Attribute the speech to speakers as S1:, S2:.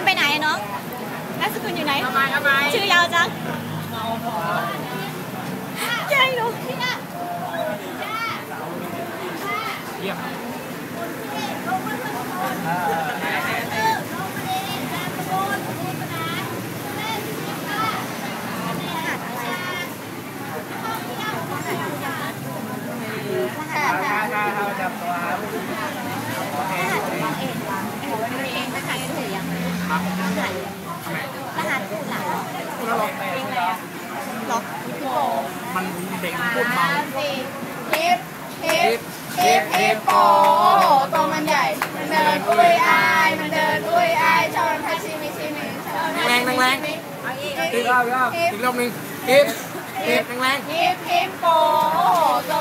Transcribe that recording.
S1: ลไปไหนอะ
S2: น้
S1: องนามสกุลอยู่ไหน
S2: ทำไมทำไม
S1: ชื่อยาวจังใช่หนู
S2: เยี่ยม ครับทำไม
S1: รหัสพูดหลัง
S2: พูดแล้วหรอ
S1: หรอ
S2: มันเด็กพูดเบา
S3: ฮิปฮิปฮิปฮิปโปโอ้โหตัวมันใหญ่ มันเดินอุ้ยอาย มันเดินอุ้ยอายชอนพัชิมิชิมิชอน
S2: แรงแรงแรงอีกรอบอีกรอบอีกรอบหนึ่งเอฟเอฟแรงแรง
S3: ฮิปฮิปโปโอ้โหตัว